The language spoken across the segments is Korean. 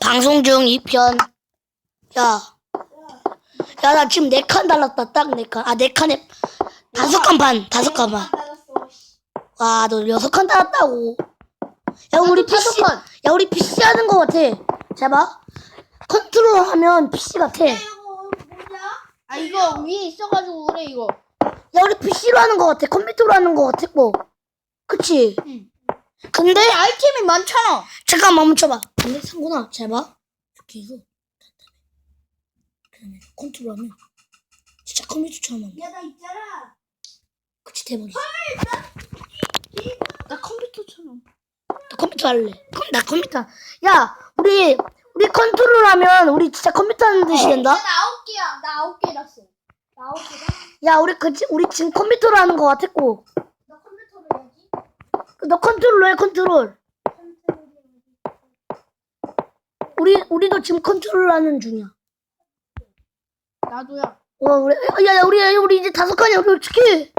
방송 중 2편. 야. 야, 나 지금 4칸 달랐다. 딱 4칸. 아, 4칸에 다섯 칸 반. 다섯 칸 반. 와, 너 여섯 칸 달았다고. 야, 우리 PC. 야, 우리 PC 하는 거 같아. 잘 봐. 컨트롤 하면 PC 같아. 야, 이거 뭐냐? 아 이거 위에 있어가지고 그래 이거. 우리 PC로 하는 거 같아. 컴퓨터로 하는 거 같았고. 그치? 응. 근데, 아이템이 많잖아. 잠깐만 멈춰봐. 근데 상구나, 잘 봐. 이렇게 해서. 그다음에 컨트롤 하면 진짜 컴퓨터처럼 한다. 야, 나 있잖아. 그치, 대박이야. 나 컴퓨터처럼. 나 컴퓨터 할래. 컴- 나 컴퓨터. 야, 우리 우리 컨트롤 하면 우리 진짜 컴퓨터 하는 듯이 야, 된다. 나 아홉 개야. 나 아홉 개 났어. 나 아홉 개다. 야, 우리 그 우리 지금 컴퓨터로 하는 거 같았고. 너 컨트롤로 해 컨트롤. 우리 우리도 지금 컨트롤 하는 중이야. 나도야. 와, 우리 야, 야, 우리 우리 이제 다섯 칸이야. 우리 어떻게?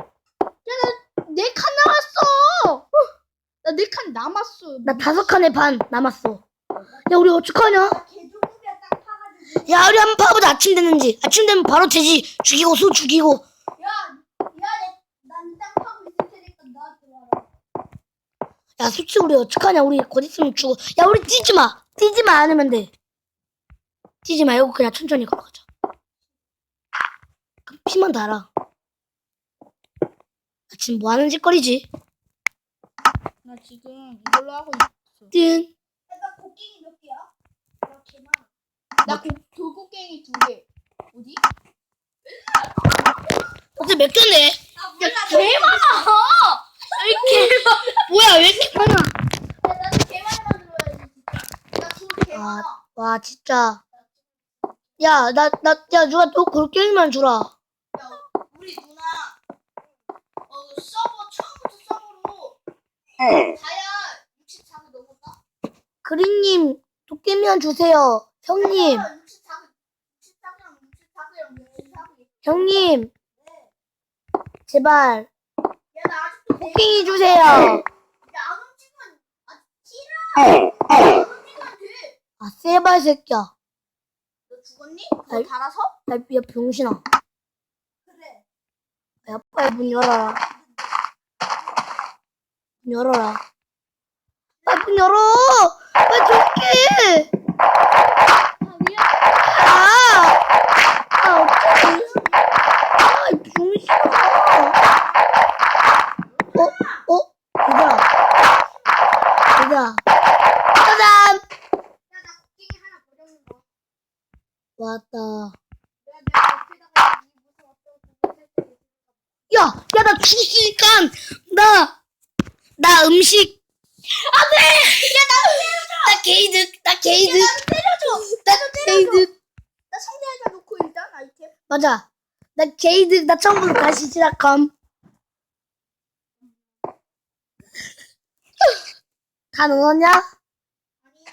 네칸 남았어. 나 네 칸 남았어. 나 다섯 칸에 반 남았어. 야, 우리 어떡하냐? 딱 파가지고. 야, 우리 한번 파보자. 아침 됐는지. 아침 되면 바로 되지. 죽이고 소 죽이고. 야, 야, 내, 난땅 파고 있을 테니까 나한테 와라. 야, 솔직히 우리 어떡하냐? 우리 곧 있으면 죽어. 야, 우리 뛰지 마. 뛰지만 않으면 돼. 뛰지 말고 그냥 천천히 걸어가자. 그럼 피만 달아. 나 지금 뭐 하는 짓거리지? 나 지금 이걸로 하고 있어. 뜬. 야, 나 곡괭이 몇 개야? 나 개만. 나 고, 돌고갱이 두 개. 어디? 어째 몇 개인데? 아, 몰라. 개 많아. 이렇게. 뭐야, 왜 이렇게 많아? 야, 나도 개만 만들어야지, 진짜. 나돌개 아. 많아. 와, 진짜. 야, 나, 나, 야, 누가 또 골게임만 주라. 야, 우리 누나, 어, 서버, 처음부터 서버로, 다야 64가 넘었다? 그린님, 도깨비만 주세요. 형님, 64가, 64랑 64랑 64가. 형님. 제발, 야, 나 아직도 개 도깨비 주세요. 야, 안 움직이면, 아, 티라! 안 움직이면 돼! 아, 세발 새끼야. 너 죽었니? 아이. 그거 달아서? 야, 야, 병신아. 그래. 야, 빨리 문 열어라. 문 열어라. 빨리 문 열어! 빨리 들게! 아, 미안. 아! 아, 어떡해. 아, 이 병신아. 어? 어? 얘들아. 얘들아. 짜잔! 야, 나 곡괭이 하나 버렸는 거. 왔다. 내가 내가 옆에다가 이 무슨 어떤 그거 살 때. 야! 야, 나 죽었으니까! 나! 나 음식! 안 돼! 야, 나, 나 게이득! 나 게이득! 때려줘! 나 게이득! 나 상자에다 놓고 일단 아이템. 맞아. 나 게이득, 나 처음부터 다시 시작함. 다 넣었냐? 아니.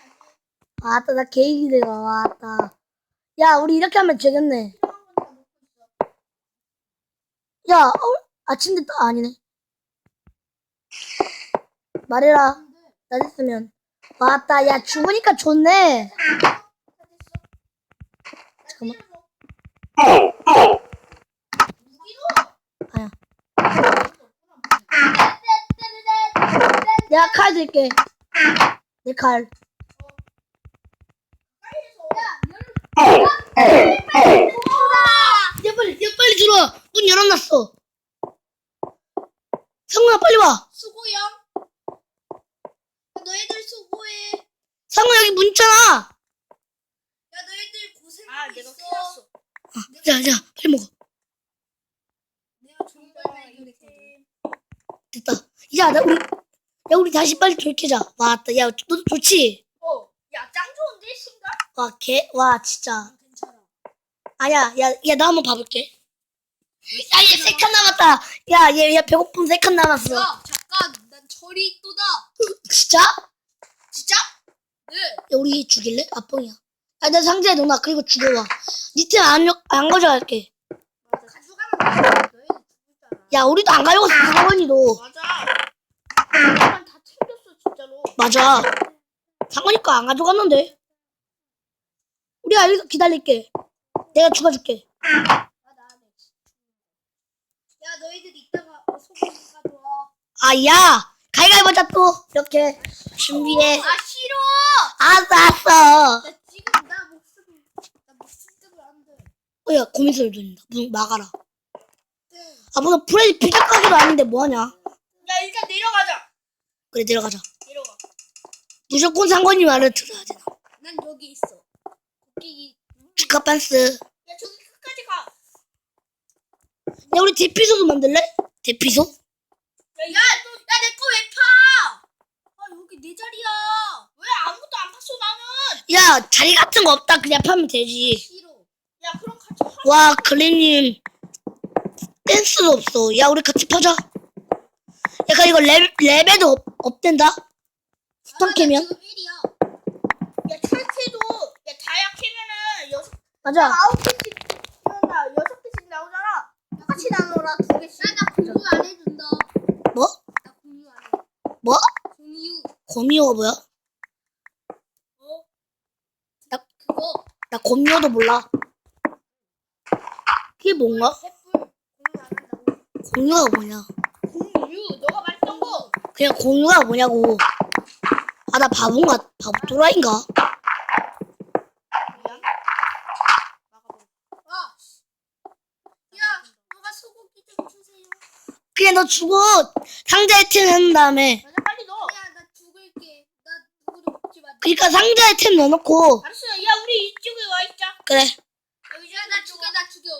왔다, 나 게이득, 왔다. 야, 우리 이렇게 하면 되겠네. 필요한 건다 놓고 있어. 야, 어, 아침 됐다. 아니네. 말해라. 나 됐으면. 왔다, 야, 죽으니까 좋네. 잠깐만. 아야. 내가 칼 들게. 내 칼. 야, 빨리, 야, 빨리 들어와. 문 열어놨어. 상우야, 빨리 와. 수고야. 너희들 수고해. 상우 여기 문 있잖아. 야 너희들 고생하고 아, 내가 있어. 키웠어. 자, 자, 빨리 먹어. 내가 좋은 걸 발견했거든. 됐다. 야, 나 우리, 야, 우리 다시 빨리 돌키자. 왔다. 야, 너도 좋지? 어, 야 짱 좋은데 신발? 와, 개, 와, 진짜. 괜찮아. 아야, 야, 야, 나 한번 봐볼게. 야, 얘 세 칸 남았다. 야, 얘, 얘 배고픔 세 칸 남았어. 야 잠깐, 난 철이 또다. 진짜? 야, 진짜? 네. 우리 죽일래? 아 뻥이야. 야, 내 상자에 넣어놔. 그리고 죽여와. 니팀 안, 안 가져갈게. 가져가면 돼. 죽을. 야, 우리도 안 가려고 상원이도. 맞아. 나만 다 챙겼어 진짜로. 맞아. 상관이 거 안 가져갔는데. 우리가 여기서 기다릴게. 내가 죽어줄게. 아, 나 안 해. 야, 너희들 이따가 어, 소금 가져와. 아, 야! 가위가위 보자, 또. 이렇게. 준비해. 아, 싫어! 알았어, 알았어. 나 지금 나 목숨, 나 목숨 때문에 안 돼. 어, 야, 고민소리 들린다. 문 막아라. 아, 무슨 프레디 피자 가게도 아닌데 뭐하냐. 야 일단 내려가자. 그래, 내려가자. 내려가. 무조건 상관이 말을 들어야 되나. 난 여기 있어. 거기 빤스. 야 저기 끝까지 가. 야, 우리 대피소도 만들래? 대피소? 야, 야, 너, 야, 내 거 왜 파? 아 여기 내 자리야. 왜 아무것도 안 팠어, 나는? 야, 자리 같은 거 없다. 그냥 파면 되지. 싫어. 야, 그럼 같이 파. 와, 그린님. 댄스도 없어. 야, 우리 같이 파자. 약간 이거 레, 레벨도 없, 없댄다? 스턴 캐면? 아, 지금 1이야. 야, 철캐도, 야, 다이아 캐면은 여섯, 맞아. 아홉 개씩. 여섯 개씩 나오잖아. 같이 나눠라 두 개씩. 야나 공유 안 해준다. 뭐? 나 공유 안 해. 뭐? 고미호가 뭐야? 그거 나 고미호도 몰라. 그게 뭔가? 횃불 공유 안 한다고. 공유가 뭐냐? 공유, 너가 말했던 거. 그냥 공유가 뭐냐고. 아, 나 바본가? 바보 또라이인가? 그냥. 아. 야 누가 소고기 좀 주세요. 그냥 너 죽어. 상자에 템 넣은 다음에. 맞아, 빨리 넣어. 야나 죽을게. 나 누구도 그니까 상자에 템 넣어놓고. 알았어. 야, 우리 이쪽에 와 있자. 그래. 야나 죽여 나 죽여.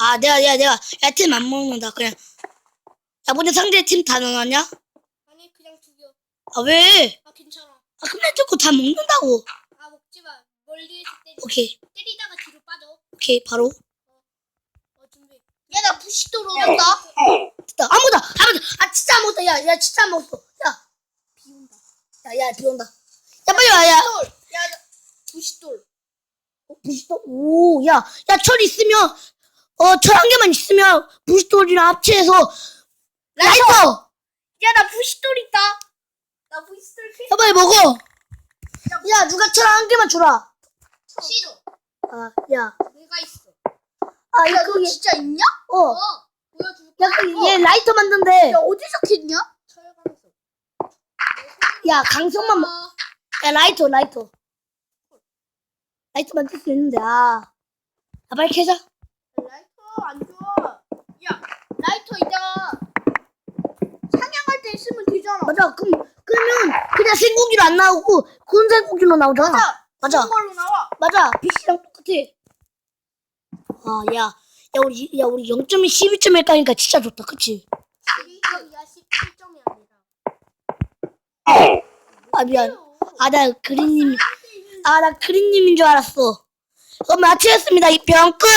아, 내가, 내가, 내가. 야, 템 안 먹는다. 그냥. 야, 먼저 상자에 템 다 넣어놨냐? 아니 그냥 죽여. 아, 왜? 아 괜찮아. 아, 근데 자꾸 다 먹는다고. 아 먹지 마. 멀리에서 때리. 오케이. 때리다가 뒤로 빠져. 오케이, 바로. 어 준비. 야, 나 부시도로 온다. 됐다. 아무다. 아무다. 아, 진짜 아무다. 야, 야, 진짜 아무다. 야. 비 온다. 야, 야, 비 온다. 야, 빨리 와, 야. 돌. 야, 나- 부시돌. 어, 부시돌. 오, 야. 야, 철 있으면, 어, 철 한 개만 있으면, 부시돌이랑 합체해서, 라이터! 야, 나 부시돌 있다. 나 브이스를 킬. 야, 빨리 먹어. 야, 누가 철 한 개만 주라. 싫어. 아, 야. 내가 있어. 아, 야 야, 너 그게, 진짜 있냐? 어. 어. 보여줄게. 야, 그, 얘 라이터 만든대. 야, 어디서 캤냐? 철강에서. 야, 강성만, 먹- 어. 야, 라이터, 라이터. 라이터 만들 수 있는데, 아. 야, 빨리 캐자. 라이터 안 좋아. 야, 라이터 이따가 사냥할 때 쓰면 되잖아. 맞아. 그럼, 그러면, 그냥 생고기로 안 나오고, 군생고기로 나오잖아. 맞아. 맞아. 걸로 나와. 맞아. PC랑 똑같아. 아, 야. 야, 우리, 야, 우리 0.1, 12.1 까니까 진짜 좋다. 그치? 12점이야 17점이 아니라. 아, 미안. 아, 나 그린님, 아, 나 그린님인 줄 알았어. 그럼 마치겠습니다. 이 병 끝!